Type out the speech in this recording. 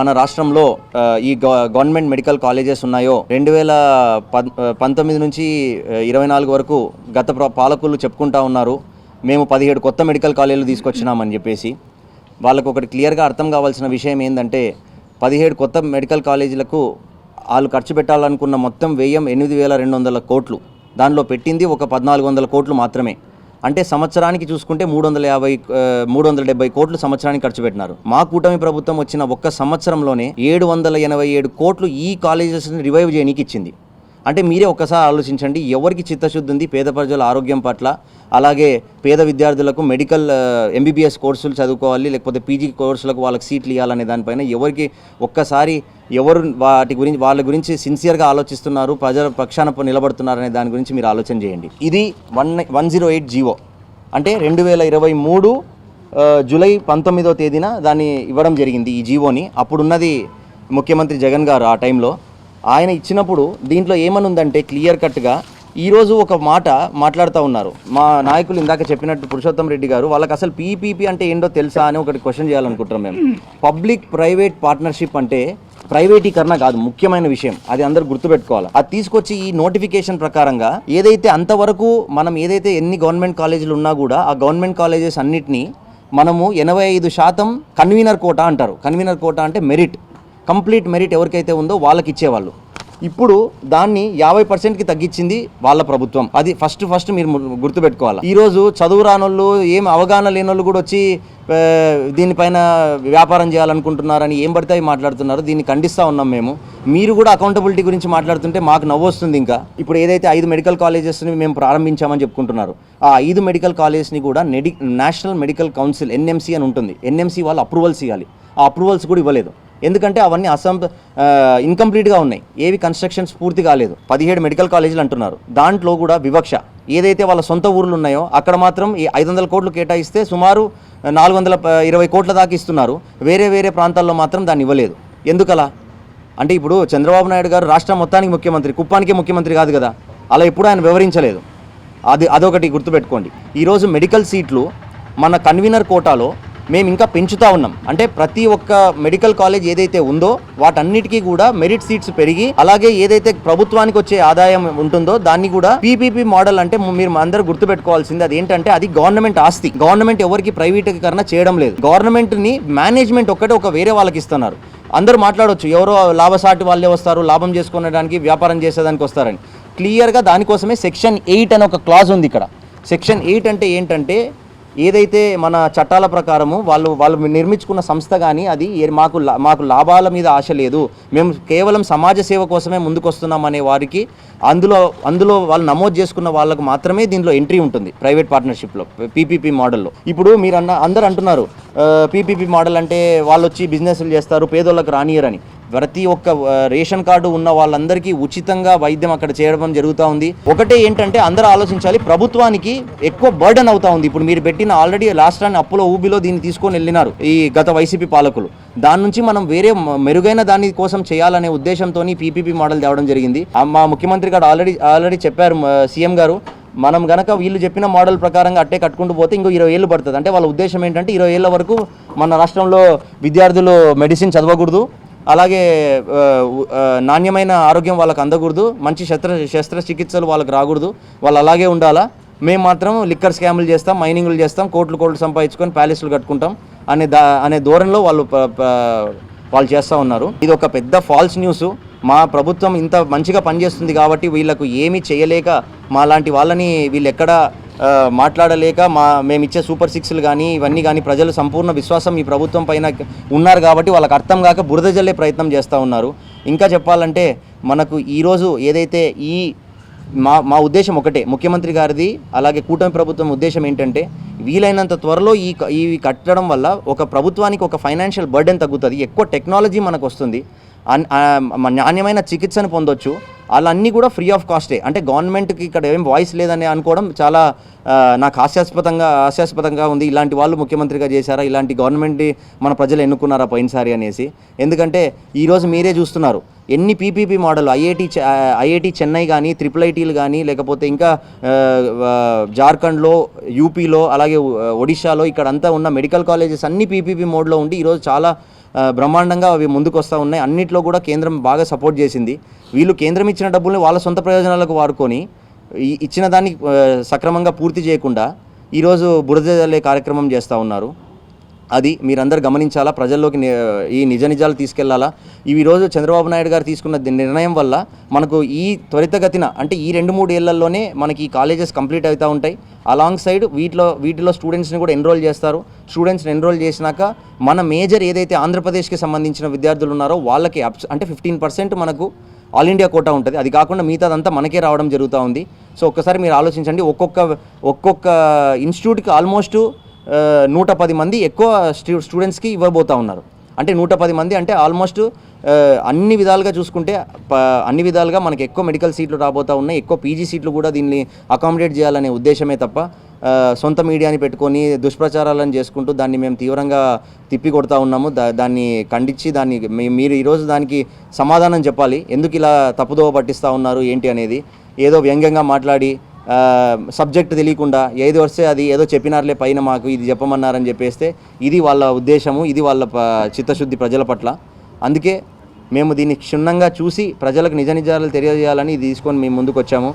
మన రాష్ట్రంలో ఈ గవర్నమెంట్ మెడికల్ కాలేజెస్ ఉన్నాయో రెండు వేల పద్- పంతొమ్మిది నుంచి ఇరవై నాలుగు వరకు గత ప్ర- పాలకులు చెప్పుకుంటా ఉన్నారు. మేము పదిహేడు కొత్త మెడికల్ కాలేజీలు తీసుకొచ్చినామని చెప్పేసి. వాళ్ళకు ఒకటి క్లియర్గా అర్థం కావాల్సిన విషయం ఏంటంటే పదిహేడు కొత్త మెడికల్ కాలేజీలకు వాళ్ళు ఖర్చు పెట్టాలనుకున్న మొత్తం వ్యయం ఎనిమిది వేల రెండు వందల కోట్లు. దానిలో పెట్టింది ఒక పద్నాలుగు వందల కోట్లు మాత్రమే. అంటే సంవత్సరానికి చూసుకుంటే మూడు వందల యాభై మూడు వందల డెబ్బై కోట్లు సంవత్సరానికి ఖర్చు పెట్టినారు. మా కూటమి ప్రభుత్వం వచ్చిన ఒక్క సంవత్సరంలోనే ఏడు వందల ఎనభై ఏడు కోట్లు ఈ కాలేజెస్ని రివైవ్ చేయనీకి ఇచ్చింది. అంటే మీరే ఒక్కసారి ఆలోచించండి. ఎవరికి చిత్తశుద్ధి ఉంది? పేద ప్రజల ఆరోగ్యం పట్ల అలాగే పేద విద్యార్థులకు మెడికల్ ఎంబీబీఎస్ uh, కోర్సులు చదువుకోవాలి లేకపోతే పీజీ కోర్సులకు వాళ్ళకి సీట్లు ఇవ్వాలనే దానిపైన ఎవరికి ఒక్కసారి ఎవరు వాటి గురించి వాళ్ళ గురించి సిన్సియర్గా ఆలోచిస్తున్నారు ప్రజల పక్షాన నిలబడుతున్నారు అనే దాని గురించి మీరు ఆలోచన చేయండి. ఇది one one zero eight GO. అంటే రెండు వేల ఇరవై మూడు uh, జూలై పంతొమ్మిదో తేదీన దాన్ని ఇవ్వడం జరిగింది ఈ జీవోని. అప్పుడున్నది ముఖ్యమంత్రి జగన్ గారు ఆ టైంలో. ఆయన ఇచ్చినప్పుడు దీంట్లో ఏమనుందంటే క్లియర్ కట్గా ఈరోజు ఒక మాట మాట్లాడుతూ ఉన్నారు. మా నాయకులు ఇందాక చెప్పినట్టు పురుషోత్తం రెడ్డి గారు వాళ్ళకి అసలు పీపీపీ అంటే ఏంటో తెలుసా అని ఒకటి క్వశ్చన్ చేయాలనుకుంటున్నాం మేము. పబ్లిక్ ప్రైవేట్ పార్ట్నర్షిప్ అంటే ప్రైవేటీకరణ కాదు ముఖ్యమైన విషయం. అది అందరూ గుర్తుపెట్టుకోవాలి. అది తీసుకొచ్చి ఈ నోటిఫికేషన్ ప్రకారంగా ఏదైతే అంతవరకు మనం ఏదైతే ఎన్ని గవర్నమెంట్ కాలేజీలు ఉన్నా కూడా ఆ గవర్నమెంట్ కాలేజెస్ అన్నిటినీ మనము ఎనభై ఐదు శాతం కన్వీనర్ కోటా అంటారు. కన్వీనర్ కోట అంటే మెరిట్ కంప్లీట్ మెరిట్ ఎవరికైతే ఉందో వాళ్ళకి ఇచ్చేవాళ్ళు. ఇప్పుడు దాన్ని యాభై పర్సెంట్కి తగ్గించింది వాళ్ళ ప్రభుత్వం. అది ఫస్ట్ ఫస్ట్ మీరు గుర్తుపెట్టుకోవాలి. ఈరోజు చదువు రానోళ్ళు ఏం అవగాహన లేని వాళ్ళు కూడా వచ్చి దీనిపైన వ్యాపారం చేయాలనుకుంటున్నారని ఏం పడితే మాట్లాడుతున్నారు. దీన్ని ఖండిస్తూ ఉన్నాం మేము. మీరు కూడా అకౌంటబిలిటీ గురించి మాట్లాడుతుంటే మాకు నవ్వొస్తుంది ఇంకా. ఇప్పుడు ఏదైతే ఐదు మెడికల్ కాలేజెస్ని మేము ప్రారంభించామని చెప్పుకుంటున్నారు ఆ ఐదు మెడికల్ కాలేజెస్ని కూడా నెడి నేషనల్ మెడికల్ కౌన్సిల్ ఎన్ఎంసీ అని ఉంటుంది. ఎన్ఎంసీ వాళ్ళు అప్రూవల్స్ ఇవ్వాలి. ఆ అప్రూవల్స్ కూడా ఇవ్వలేదు. ఎందుకంటే అవన్నీ అసం ఇన్కంప్లీట్గా ఉన్నాయి. ఏవి కన్స్ట్రక్షన్స్ పూర్తి కాలేదు. పదిహేడు మెడికల్ కాలేజీలు అంటున్నారు. దాంట్లో కూడా వివక్ష. ఏదైతే వాళ్ళ సొంత ఊర్లు ఉన్నాయో అక్కడ మాత్రం ఈ ఐదు వందల కోట్లు కేటాయిస్తే సుమారు నాలుగు వందల ఇరవై కోట్ల దాకా ఇస్తున్నారు. వేరే వేరే ప్రాంతాల్లో మాత్రం దాన్ని ఇవ్వలేదు. ఎందుకలా? అంటే ఇప్పుడు చంద్రబాబు నాయుడు గారు రాష్ట్రం మొత్తానికి ముఖ్యమంత్రి కుప్పానికే ముఖ్యమంత్రి కాదు కదా? అలా ఎప్పుడూ ఆయన వివరించలేదు. అది అదొకటి గుర్తుపెట్టుకోండి. ఈరోజు మెడికల్ సీట్లు మన కన్వీనర్ కోటాలో మేము ఇంకా పెంచుతూ ఉన్నాం. అంటే ప్రతి ఒక్క మెడికల్ కాలేజ్ ఏదైతే ఉందో వాటన్నిటికీ కూడా మెరిట్ సీట్స్ పెరిగి అలాగే ఏదైతే ప్రభుత్వానికి వచ్చే ఆదాయం ఉంటుందో దాన్ని కూడా పీపీపీ మోడల్ అంటే మీరు అందరూ గుర్తుపెట్టుకోవాల్సింది అది ఏంటంటే అది గవర్నమెంట్ ఆస్తి. గవర్నమెంట్ ఎవరికి ప్రైవేటీకరణ చేయడం లేదు. గవర్నమెంట్ని మేనేజ్మెంట్ ఒక్కటే ఒక వేరే వాళ్ళకి ఇస్తున్నారు. అందరూ మాట్లాడవచ్చు ఎవరో లాభసాటి వాళ్ళే వస్తారు లాభం చేసుకునేదానికి వ్యాపారం చేసేదానికి వస్తారని. క్లియర్గా దానికోసమే సెక్షన్ ఎయిట్ అనే ఒక క్లాజ్ ఉంది ఇక్కడ. సెక్షన్ ఎయిట్ అంటే ఏంటంటే ఏదైతే మన చట్టాల ప్రకారము వాళ్ళు వాళ్ళు నిర్మించుకున్న సంస్థ కానీ అది మాకు లా- మాకు లాభాల మీద ఆశ లేదు. మేము కేవలం సమాజ సేవ కోసమే ముందుకొస్తున్నాం అనే వారికి అందులో అందులో వాళ్ళు నమోదు చేసుకున్న వాళ్ళకు మాత్రమే దీనిలో ఎంట్రీ ఉంటుంది ప్రైవేట్ పార్ట్నర్షిప్లో పీపీపీ మోడల్లో. ఇప్పుడు మీరు అన్న అందరు అంటున్నారు పీపీపీ మోడల్ అంటే వాళ్ళు వచ్చి బిజినెస్లు చేస్తారు పేదోళ్ళకి రానియరని. ప్రతి ఒక్క రేషన్ కార్డు ఉన్న వాళ్ళందరికీ ఉచితంగా వైద్యం అక్కడ చేయడం జరుగుతూ ఉంది. ఒకటే ఏంటంటే అందరూ ఆలోచించాలి ప్రభుత్వానికి ఎక్కువ బర్డన్ అవుతా ఉంది. ఇప్పుడు మీరు పెట్టిన ఆల్రెడీ రాష్ట్రాన్ని అప్పులో ఊబిలో దీన్ని తీసుకొని వెళ్ళినారు ఈ గత వైసీపీ పాలకులు. దాని నుంచి మనం వేరే మెరుగైన దాని కోసం చేయాలనే ఉద్దేశంతో పీపీపీ మోడల్ తేవడం జరిగింది. ఆ, మా ముఖ్యమంత్రి గారు ఆల్రెడీ ఆల్రెడీ చెప్పారు సీఎం గారు మనం గనక వీళ్ళు చెప్పిన మోడల్ ప్రకారంగా అట్టే కట్టుకుంటూ పోతే ఇంకో ఇరవై ఏళ్ళు పడుతుంది. అంటే వాళ్ళ ఉద్దేశం ఏంటంటే ఇరవై ఏళ్ళ వరకు మన రాష్ట్రంలో విద్యార్థులు మెడిసిన్ చదవకూడదు అలాగే నాణ్యమైన ఆరోగ్యం వాళ్ళకి అందకూడదు మంచి శస్త్ర శస్త్రచికిత్సలు వాళ్ళకి రాకూడదు వాళ్ళు అలాగే ఉండాలా? మేము మాత్రం లిక్కర్ స్కాములు చేస్తాం మైనింగ్లు చేస్తాం కోట్లు కోట్లు సంపాదించుకొని ప్యాలెస్లు కట్టుకుంటాం అనే దా అనే ధోరణిలో వాళ్ళు వాళ్ళు చేస్తూ ఉన్నారు. ఇది ఒక పెద్ద ఫాల్స్ న్యూస్. మా ప్రభుత్వం ఇంత మంచిగా పనిచేస్తుంది కాబట్టి వీళ్ళకు ఏమీ చేయలేక మా లాంటి వాళ్ళని వీళ్ళు ఎక్కడ మాట్లాడలేక మా మేము ఇచ్చే సూపర్ సిక్స్లు కానీ ఇవన్నీ కానీ ప్రజలు సంపూర్ణ విశ్వాసం ఈ ప్రభుత్వం పైన ఉన్నారు కాబట్టి వాళ్ళకి అర్థం కాక బురద జల్లే ప్రయత్నం చేస్తూ ఉన్నారు. ఇంకా చెప్పాలంటే మనకు ఈరోజు ఏదైతే ఈ మా మా ఉద్దేశం ఒకటే ముఖ్యమంత్రి గారిది అలాగే కూటమి ప్రభుత్వం ఉద్దేశం ఏంటంటే వీలైనంత త్వరలో ఈ క- ఇవి కట్టడం వల్ల ఒక ప్రభుత్వానికి ఒక ఫైనాన్షియల్ బర్డెన్ తగ్గుతుంది ఎక్కువ టెక్నాలజీ మనకు వస్తుంది నాణ్యమైన చికిత్సను పొందొచ్చు. వాళ్ళన్నీ కూడా ఫ్రీ ఆఫ్ కాస్టే. అంటే గవర్నమెంట్కి ఇక్కడ ఏం వాయిస్ లేదని అనుకోవడం చాలా నాకు హాస్యాస్పదంగా హాస్యాస్పదంగా ఉంది. ఇలాంటి వాళ్ళు ముఖ్యమంత్రిగా చేశారా? ఇలాంటి గవర్నమెంట్ మన ప్రజలు ఎన్నుకున్నారా పోయినసారి అనేసి. ఎందుకంటే ఈరోజు మీరే చూస్తున్నారు. ఎన్ని PPP model IIT IIT Chennai కానీ త్రిపుల్ ఐటీలు కానీ లేకపోతే ఇంకా జార్ఖండ్లో యూపీలో అలాగే ఒడిశాలో ఇక్కడ అంతా ఉన్న మెడికల్ కాలేజెస్ అన్ని పీపీపీ మోడ్లో ఉండి ఈరోజు చాలా బ్రహ్మాండంగా అవి ముందుకు వస్తూ ఉన్నాయి. అన్నిట్లో కూడా కేంద్రం బాగా సపోర్ట్ చేసింది. వీళ్ళు కేంద్రం ఇచ్చిన డబ్బుల్ని వాళ్ళ సొంత ప్రయోజనాలకు వాడుకొని ఇచ్చిన దాన్ని సక్రమంగా పూర్తి చేయకుండా ఈరోజు బురద జల్లే కార్యక్రమం చేస్తూ ఉన్నారు. అది మీరందరూ గమనించాలా? ప్రజల్లోకి ఈ నిజ నిజాలు తీసుకెళ్ళాలా? ఈరోజు రోజు చంద్రబాబు నాయుడు గారు తీసుకున్న నిర్ణయం వల్ల మనకు ఈ త్వరితగతిన అంటే ఈ రెండు మూడు ఏళ్ళలోనే మనకి ఈ కాలేజెస్ కంప్లీట్ అవుతూ ఉంటాయి. అలాంగ్ సైడ్ వీటిలో వీటిలో స్టూడెంట్స్ని కూడా ఎన్రోల్ చేస్తారు. స్టూడెంట్స్ని ఎన్రోల్ చేసినాక మన మేజర్ ఏదైతే ఆంధ్రప్రదేశ్కి సంబంధించిన విద్యార్థులు ఉన్నారో వాళ్ళకి అప్స్ అంటే ఫిఫ్టీన్ పర్సెంట్ మనకు ఆల్ ఇండియా కోటా ఉంటుంది. అది కాకుండా మిగతాదంతా మనకే రావడం జరుగుతూ ఉంది. సో ఒక్కసారి మీరు ఆలోచించండి. ఒక్కొక్క ఒక్కొక్క ఇన్స్టిట్యూట్కి ఆల్మోస్ట్ నూట పది మంది ఎక్కువ స్టూ స్టూడెంట్స్కి ఇవ్వబోతా ఉన్నారు. అంటే నూట పది మంది అంటే ఆల్మోస్ట్ అన్ని విధాలుగా చూసుకుంటే ప- అన్ని విధాలుగా మనకి ఎక్కువ మెడికల్ సీట్లు రాబోతా ఉన్నాయి. ఎక్కువ పీజీ సీట్లు కూడా దీన్ని అకామిడేట్ చేయాలనే ఉద్దేశమే తప్ప సొంత మీడియాని పెట్టుకొని దుష్ప్రచారాలను చేసుకుంటూ దాన్ని మేము తీవ్రంగా తిప్పి కొడతా ఉన్నాము. దా దాన్ని ఖండించి దాన్ని మీ- మీరు ఈరోజు దానికి సమాధానం చెప్పాలి. ఎందుకు ఇలా తప్పుదోవ పట్టిస్తూ ఉన్నారు ఏంటి అనేది ఏదో వ్యంగ్యంగా మాట్లాడి సబ్జెక్ట్ తెలియకుండా ఏది వస్తే అది ఏదో చెప్పినారులే పైన మాకు ఇది చెప్పమన్నారని చెప్పేస్తే ఇది వాళ్ళ ఉద్దేశము ఇది వాళ్ళ ప- చిత్తశుద్ధి ప్రజల పట్ల. అందుకే మేము దీన్ని క్షుణ్ణంగా చూసి ప్రజలకు నిజ నిజాలు తెలియజేయాలని ఇది తీసుకొని మేము ముందుకు వచ్చాము